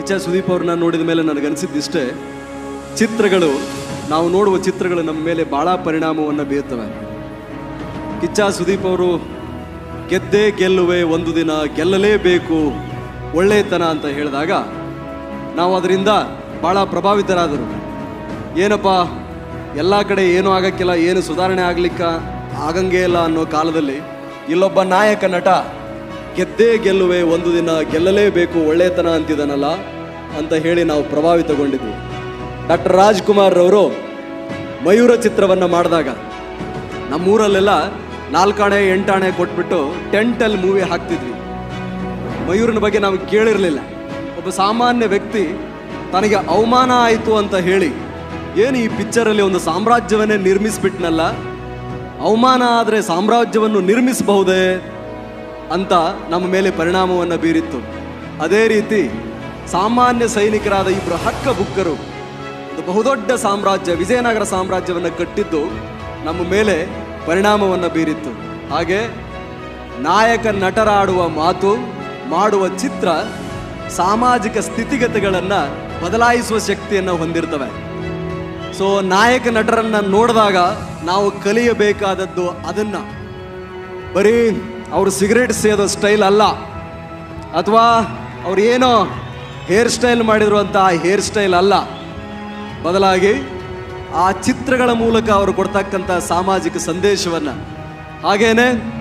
ಕಿಚ್ಚ ಸುದೀಪ್ ಅವ್ರನ್ನ ನೋಡಿದ ಮೇಲೆ ನನಗನ್ಸಿದ್ದಿಷ್ಟೇ ಚಿತ್ರಗಳು, ನಾವು ನೋಡುವ ಚಿತ್ರಗಳು ನಮ್ಮ ಮೇಲೆ ಭಾಳ ಪರಿಣಾಮವನ್ನು ಬೀರುತ್ತವೆ ಕಿಚ್ಚ ಸುದೀಪ್ ಅವರು, ಗೆದ್ದೇ ಗೆಲ್ಲುವೆ ಒಂದು ದಿನ ಗೆಲ್ಲಲೇಬೇಕು ಒಳ್ಳೆಯತನ ಅಂತ ಹೇಳಿದಾಗ, ನಾವು ಅದರಿಂದ ಭಾಳ ಪ್ರಭಾವಿತರಾದರು. ಏನಪ್ಪ, ಎಲ್ಲ ಕಡೆ ಏನೂ ಆಗಕ್ಕಿಲ್ಲ, ಏನು ಸುಧಾರಣೆ ಆಗಲಿಕ್ಕ, ಆಗಂಗೇ ಇಲ್ಲ ಅನ್ನೋ ಕಾಲದಲ್ಲಿ ಇಲ್ಲೊಬ್ಬ ನಾಯಕ ನಟ ಗೆದ್ದೇ ಗೆಲ್ಲುವೆ ಒಂದು ದಿನ ಗೆಲ್ಲಲೇಬೇಕು ಒಳ್ಳೆಯತನ ಅಂತಿದ್ದಾನಲ್ಲ ಅಂತ ಹೇಳಿ ನಾವು ಪ್ರಭಾವಿತಗೊಂಡಿದ್ವಿ. ಡಾಕ್ಟರ್ ರಾಜ್ಕುಮಾರ್ ಅವರು ಮಯೂರ ಚಿತ್ರವನ್ನು ಮಾಡಿದಾಗ ನಮ್ಮೂರಲ್ಲೆಲ್ಲ ನಾಲ್ಕಾಣೆ, ಎಂಟಾಣೆ ಕೊಟ್ಬಿಟ್ಟು ಟೆಂಟಲ್ಲಿ ಮೂವಿ ಹಾಕ್ತಿದ್ವಿ. ಮಯೂರನ ಬಗ್ಗೆ ನಾವು ಕೇಳಿರಲಿಲ್ಲ. ಒಬ್ಬ ಸಾಮಾನ್ಯ ವ್ಯಕ್ತಿ ತನಗೆ ಅವಮಾನ ಆಯಿತು ಅಂತ ಹೇಳಿ ಏನು ಈ ಪಿಕ್ಚರಲ್ಲಿ ಒಂದು ಸಾಮ್ರಾಜ್ಯವನ್ನೇ ನಿರ್ಮಿಸ್ಬಿಟ್ನಲ್ಲ, ಅವಮಾನ ಆದರೆ ಸಾಮ್ರಾಜ್ಯವನ್ನು ನಿರ್ಮಿಸಬಹುದೇ? ಅಂತ ನಮ್ಮ ಮೇಲೆ ಪರಿಣಾಮವನ್ನು ಬೀರಿತ್ತು. ಅದೇ ರೀತಿ ಸಾಮಾನ್ಯ ಸೈನಿಕರಾದ ಇಬ್ಬರು ಹಕ್ಕ ಬುಕ್ಕರು, ಒಂದು ಬಹುದೊಡ್ಡ ಸಾಮ್ರಾಜ್ಯ, ವಿಜಯನಗರ ಸಾಮ್ರಾಜ್ಯವನ್ನು ಕಟ್ಟಿದ್ದು ನಮ್ಮ ಮೇಲೆ ಪರಿಣಾಮವನ್ನು ಬೀರಿತ್ತು. ಹಾಗೆ ನಾಯಕ ನಟರಾಡುವ ಮಾತು, ಮಾಡುವ ಚಿತ್ರ ಸಾಮಾಜಿಕ ಸ್ಥಿತಿಗತಿಗಳನ್ನು ಬದಲಾಯಿಸುವ ಶಕ್ತಿಯನ್ನು ಹೊಂದಿರ್ತವೆ. ಸೊ ನಾಯಕ ನಟರನ್ನು ನೋಡಿದಾಗ ನಾವು ಕಲಿಯಬೇಕಾದದ್ದು ಅದನ್ನು ಬರೀ ಅವರು ಸಿಗರೇಟ್ ಸೇದೋ ಸ್ಟೈಲ್ ಅಲ್ಲ. ಅಥವಾ ಅವ್ರು ಏನೋ ಹೇರ್ ಸ್ಟೈಲ್ ಮಾಡಿದ್ರು ಅಂತ ಆ ಹೇರ್ ಸ್ಟೈಲ್ ಅಲ್ಲ. ಬದಲಾಗಿ ಆ ಚಿತ್ರಗಳ ಮೂಲಕ ಅವರು ಕೊಡ್ತಕ್ಕಂಥ ಸಾಮಾಜಿಕ ಸಂದೇಶವನ್ನು. ಹಾಗೇನೆ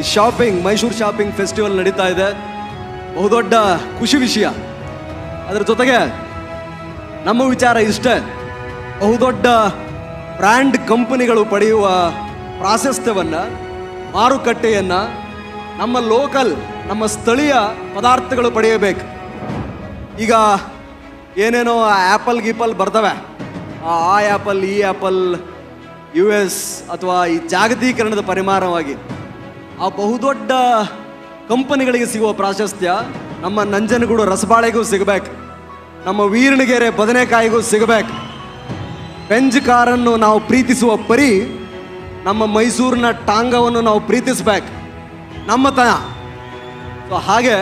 ಈ ಶಾಪಿಂಗ್ ಮೈಸೂರು ಶಾಪಿಂಗ್ ಫೆಸ್ಟಿವಲ್ ನಡೀತಾ ಇದೆ. ಬಹುದೊಡ್ಡ ಖುಷಿ ವಿಷಯ. ಅದರ ಜೊತೆಗೆ ನಮ್ಮ ವಿಚಾರ ಇಷ್ಟೇ. ಬಹುದೊಡ್ಡ ಬ್ರ್ಯಾಂಡ್ ಕಂಪನಿಗಳು ಪಡೆಯುವ ಪ್ರಾಶಸ್ತ್ಯವನ್ನು ಮಾರುಕಟ್ಟೆಯನ್ನು ನಮ್ಮ ಲೋಕಲ್, ನಮ್ಮ ಸ್ಥಳೀಯ ಪದಾರ್ಥಗಳು ಪಡೆಯಬೇಕು. ಈಗ ಏನೇನೋ ಆ್ಯಪಲ್ ಗೀಪಲ್ ಬರ್ತವೆ. ಆ ಆ್ಯಪಲ್ ಈ ಆ್ಯಪಲ್ ಯು ಎಸ್ ಅಥವಾ ಈ ಜಾಗತೀಕರಣದ ಪರಿಮಾಣವಾಗಿ ಆ ಬಹುದೊಡ್ಡ ಕಂಪನಿಗಳಿಗೆ ಸಿಗುವ ಪ್ರಾಶಸ್ತ್ಯ ನಮ್ಮ ನಂಜನಗೂಡು ರಸಬಾಳೆಗೂ ಸಿಗಬೇಕು. ನಮ್ಮ ವೀರಣಗೆರೆ ಬದನೆಕಾಯಿಗೂ ಸಿಗಬೇಕು. ಬೆಂಜ್ ಕಾರನ್ನು ನಾವು ಪ್ರೀತಿಸುವ ಪರಿ ನಮ್ಮ ಮೈಸೂರಿನ ಟಾಂಗವನ್ನು ನಾವು ಪ್ರೀತಿಸ್ಬೇಕು. ನಮ್ಮತನ ಸೊ ಹಾಗೆ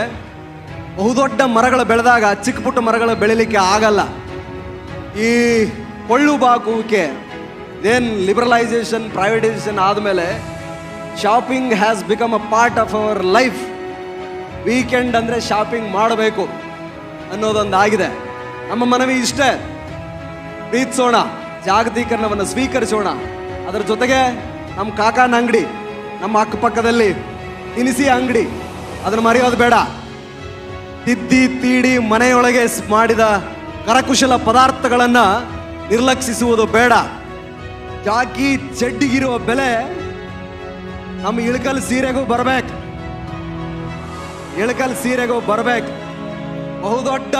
ಬಹುದೊಡ್ಡ ಮರಗಳು ಬೆಳೆದಾಗ ಚಿಕ್ಕ ಪುಟ್ಟ ಮರಗಳು ಬೆಳಿಲಿಕ್ಕೆ ಆಗಲ್ಲ. ಈ ಕೊಳ್ಳು ಬಾಕುವಿಕೆ ಏನು ಲಿಬರಲೈಸೇಷನ್ ಪ್ರೈವೇಟೈಸೇಷನ್ ಆದಮೇಲೆ shopping has become a part of our life weekend ಅಂದರೆ ಶಾಪಿಂಗ್ ಮಾಡಬೇಕು ಅನ್ನೋದೊಂದು ಆಗಿದೆ. ನಮ್ಮ ಮನವಿ ಇಷ್ಟೇ. ಪ್ರೀತಿಸೋಣ, ಜಾಗತೀಕರಣವನ್ನು ಸ್ವೀಕರಿಸೋಣ. ಅದರ ಜೊತೆಗೆ ನಮ್ಮ ಕಾಕಾನ ಅಂಗಡಿ, ನಮ್ಮ ಅಕ್ಕಪಕ್ಕದಲ್ಲಿ ತಿನಿಸಿ ಅಂಗಡಿ. ಅದನ್ನು ಮರೆಯೋದು ಬೇಡ. ತಿದ್ದಿ, ತೀಡಿ ಮನೆಯೊಳಗೆ ಮಾಡಿದ ಕರಕುಶಲ ಪದಾರ್ಥಗಳನ್ನು ನಿರ್ಲಕ್ಷಿಸುವುದು ಬೇಡ. ಜಾಕಿ ಚಡ್ಡಿಗಿರುವ ಬೆಲೆ ನಮ್ಮ ಇಳಕಲ್ ಸೀರೆಗೂ ಬರಬೇಕು. ಇಳಕಲ್ ಸೀರೆಗೂ ಬರಬೇಕು. ಬಹುದೊಡ್ಡ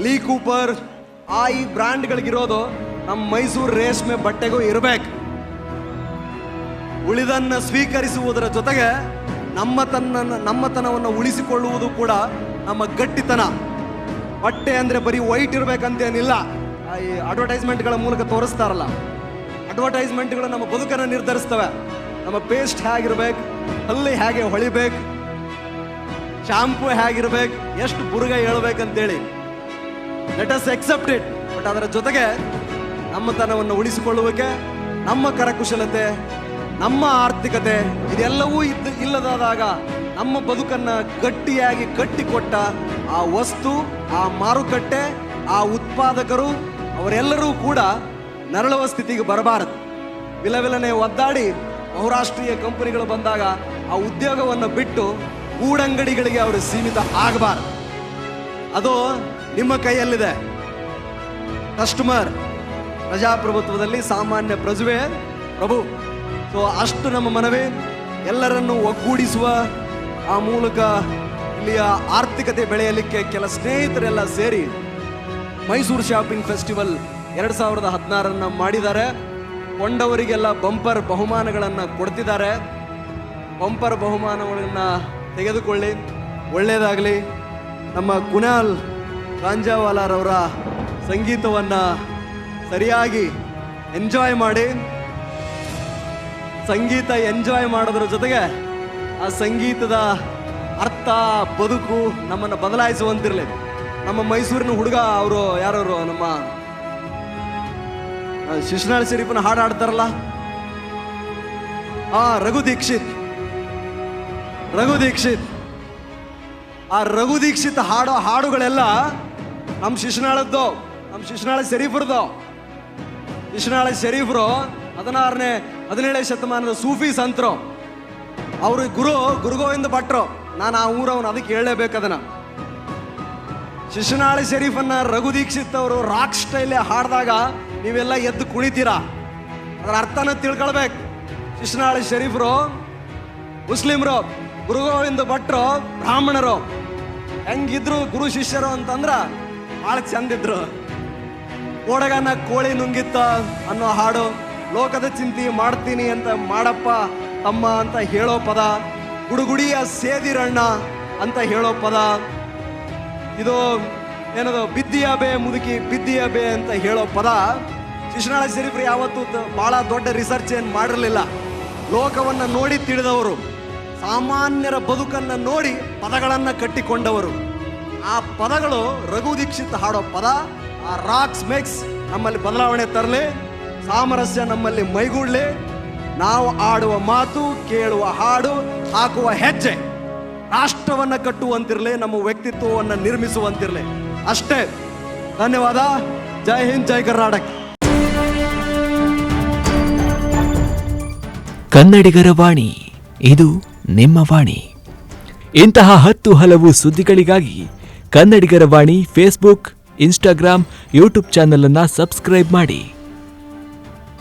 ಲೀ ಕೂಪರ್, ಆ ಈ ಬ್ರ್ಯಾಂಡ್ಗಳಿಗಿರೋದು ನಮ್ಮ ಮೈಸೂರು ರೇಷ್ಮೆ ಬಟ್ಟೆಗೂ ಇರಬೇಕು. ಉಳಿದನ್ನ ಸ್ವೀಕರಿಸುವುದರ ಜೊತೆಗೆ ನಮ್ಮ ತನ್ನ ನಮ್ಮತನವನ್ನು ಉಳಿಸಿಕೊಳ್ಳುವುದು ಕೂಡ ನಮ್ಮ ಗಟ್ಟಿತನ. ಬಟ್ಟೆ ಅಂದ್ರೆ ಬರೀ ವೈಟ್ ಇರಬೇಕಂತೇನಿಲ್ಲ. ಈ ಅಡ್ವರ್ಟೈಸ್ಮೆಂಟ್ಗಳ ಮೂಲಕ ತೋರಿಸ್ತಾರಲ್ಲ. ಅಡ್ವರ್ಟೈಸ್ಮೆಂಟ್ಗಳು ನಮ್ಮ ಬದುಕನ್ನು ನಿರ್ಧರಿಸ್ತವೆ. ನಮ್ಮ ಪೇಸ್ಟ್ ಹೇಗಿರ್ಬೇಕು ಅಲ್ಲಿ ಹೇಗೆ ಹೊಳಿಬೇಕು ಶಾಂಪೂ ಹೇಗಿರ್ಬೇಕು, ಎಷ್ಟು ಬುರುಗ ಹೇಳ್ಬೇಕಂತೇಳಿ. Let us except it but ಅದರ ಜೊತೆಗೆ ನಮ್ಮತನವನ್ನು ಉಳಿಸಿಕೊಳ್ಳುವಿಕೆ, ನಮ್ಮ ಕರಕುಶಲತೆ ನಮ್ಮ ಆರ್ಥಿಕತೆ ಇದೆಲ್ಲವೂ ಇದ್ದು ಇಲ್ಲದಾದಾಗ ನಮ್ಮ ಬದುಕನ್ನ ಗಟ್ಟಿಯಾಗಿ ಕಟ್ಟಿಕೊಟ್ಟ ಆ ವಸ್ತು, ಆ ಮಾರುಕಟ್ಟೆ, ಆ ಉತ್ಪಾದಕರು, ಅವರೆಲ್ಲರೂ ಕೂಡ ನರಳುವ ಸ್ಥಿತಿಗೆ ಬರಬಾರದು. ವಿಲವಿಲನೆ ಒದ್ದಾಡಿ ಬಹುರಾಷ್ಟ್ರೀಯ ಕಂಪನಿಗಳು ಬಂದಾಗ ಆ ಉದ್ಯೋಗವನ್ನು ಬಿಟ್ಟು ಗೂಡಂಗಡಿಗಳಿಗೆ ಅವರು ಸೀಮಿತ ಆಗಬಾರದು. ಅದು ನಿಮ್ಮ ಕೈಯಲ್ಲಿದೆ. ಕಸ್ಟಮರ್, ಪ್ರಜಾಪ್ರಭುತ್ವದಲ್ಲಿ ಸಾಮಾನ್ಯ ಪ್ರಜುವೆ ಪ್ರಭು. ಸೊ ಅಷ್ಟು ನಮ್ಮ ಮನವೇ, ಎಲ್ಲರನ್ನು ಒಗ್ಗೂಡಿಸುವ ಆ ಮೂಲಕ ಇಲ್ಲಿಯ ಆರ್ಥಿಕತೆ ಬೆಳೆಯಲಿಕ್ಕೆ ಕೆಲ ಸ್ನೇಹಿತರೆಲ್ಲ ಸೇರಿ ಮೈಸೂರು ಶಾಪಿಂಗ್ ಫೆಸ್ಟಿವಲ್ ಎರಡು ಸಾವಿರದ ಹದಿನಾರನ್ನು ಮಾಡಿದ್ದಾರೆ. ಕೊಂಡವರಿಗೆಲ್ಲ ಬಂಪರ್ ಬಹುಮಾನಗಳನ್ನು ಕೊಡ್ತಿದ್ದಾರೆ. ಬಂಪರ್ ಬಹುಮಾನಗಳನ್ನು ತೆಗೆದುಕೊಳ್ಳಿ. ಒಳ್ಳೆಯದಾಗಲಿ ನಮ್ಮ ಕುನಾಲ್ ಕಾಂಜಾವಾಲಾರವರ ಸಂಗೀತವನ್ನು ಸರಿಯಾಗಿ ಎಂಜಾಯ್ ಮಾಡಿ. ಸಂಗೀತ ಎಂಜಾಯ್ ಮಾಡೋದ್ರ ಜೊತೆಗೆ ಆ ಸಂಗೀತದ ಅರ್ಥ, ಬದುಕು ನಮ್ಮನ್ನು ಬದಲಾಯಿಸುವಂತಿರಲಿ ನಮ್ಮ ಮೈಸೂರಿನ ಹುಡುಗ ಅವರು ಯಾರವರು? ನಮ್ಮ ಶಿಶುನಾಳ ಶರೀಫನ ಹಾಡು ಹಾಡ್ತಾರಲ್ಲ? ಆ, ರಘು ದೀಕ್ಷಿತ್. ರಘು ದೀಕ್ಷಿತ್. ಆ ರಘು ದೀಕ್ಷಿತ್ ಹಾಡೋ ಹಾಡುಗಳೆಲ್ಲ ನಮ್ಮ ಶಿಶುನಾಳದ್ದು, ನಮ್ಮ ಶಿಶುನಾಳ ಶರೀಫ್ರದ್ದು. ಶಿಶುನಾಳ ಶರೀಫ್ರು ಹದಿನಾರನೇ, ಹದಿನೇಳನೇ ಶತಮಾನದ ಸೂಫಿ ಸಂತರು. ಅವರು ಗುರು, ಗುರುಗೋವಿಂದ ಭಟ್ರು. ನಾನು ಆ ಊರವನು ಅದಕ್ಕೆ ಹೇಳಲೇಬೇಕು ಅದನ್ನ. ಶಿಶುನಾಳ ಶರೀಫನ್ನ ರಘು ದೀಕ್ಷಿತ್ ಅವರು ರಾಕ್ ಸ್ಟೈಲೇ ಹಾಡಿದಾಗ ನೀವೆಲ್ಲ ಎದ್ದು ಕುಳಿತೀರಾ ಅದರ ಅರ್ಥನ ತಿಳ್ಕೊಳ್ಬೇಕು. ಶಿಶುನಾಳ ಶರೀಫ್ರು, ಮುಸ್ಲಿಮ್ರು, ಗುರುಗೋವಿಂದ ಭಟ್ರು, ಬ್ರಾಹ್ಮಣರು. ಹೆಂಗಿದ್ರು ಗುರು ಶಿಷ್ಯರು ಅಂತಂದ್ರ ಭಾಳ ಚಂದಿದ್ರು. ಓಡಗನ ಕೋಳಿ ನುಂಗಿತ್ತ ಅನ್ನೋ ಹಾಡು. ಲೋಕದ ಚಿಂತೆ ಮಾಡ್ತೀನಿ ಅಂತ ಮಾಡಪ್ಪ, ತಮ್ಮ ಅಂತ ಹೇಳೋ ಪದ, ಗುಡುಗುಡಿಯ ಸೇದಿರಣ್ಣ ಅಂತ ಹೇಳೋ ಪದ. ಇದು ಏನದು, ಬಿದ್ದಿಯ ಬೇ ಮುದುಕಿ, ಬಿದ್ದಿಯ ಬೇ ಅಂತ ಹೇಳೋ ಪದ. ಶಿಶುನಾಳ ಶರೀಫ್ರು ಯಾವತ್ತೂ ಭಾಳ ದೊಡ್ಡ ರಿಸರ್ಚ್ ಏನು ಮಾಡಿರಲಿಲ್ಲ. ಲೋಕವನ್ನು ನೋಡಿ ತಿಳಿದವರು, ಸಾಮಾನ್ಯರ ಬದುಕನ್ನು ನೋಡಿ ಪದಗಳನ್ನು ಕಟ್ಟಿಕೊಂಡವರು. ಆ ಪದಗಳು ರಘು ದೀಕ್ಷಿತ್ ಹಾಡೋ ಪದ, ಆ ರಾಕ್ಸ್ ಮೇಕ್ಸ್ ನಮ್ಮಲ್ಲಿ ಬದಲಾವಣೆ ತರಲಿ. ಸಾಮರಸ್ಯ ನಮ್ಮಲ್ಲಿ ಮೈಗೂಡ್ಲೆ. ನಾವು ಆಡುವ ಮಾತು, ಕೇಳುವ ಹಾಡು, ಹಾಕುವ ಹೆಜ್ಜೆ ರಾಷ್ಟ್ರವನ್ನು ಕಟ್ಟುವಂತಿರಲಿ, ನಮ್ಮ ವ್ಯಕ್ತಿತ್ವವನ್ನು ನಿರ್ಮಿಸುವಂತಿರಲಿ. ಅಷ್ಟೇ. ಧನ್ಯವಾದ. ಜೈ ಹಿಂದ್, ಜೈ ಕರ್ನಾಟಕ. ಕನ್ನಡಿಗರ ವಾಣಿ, ಇದು ನಿಮ್ಮ ವಾಣಿ. ಇಂತಹ ಹತ್ತು ಹಲವು ಸುದ್ದಿಗಳಿಗಾಗಿ ಕನ್ನಡಿಗರ ವಾಣಿ ಫೇಸ್ಬುಕ್ ಇನ್ಸ್ಟಾಗ್ರಾಮ್ ಯೂಟ್ಯೂಬ್ ಚಾನಲನ್ನು ಸಬ್ಸ್ಕ್ರೈಬ್ ಮಾಡಿ.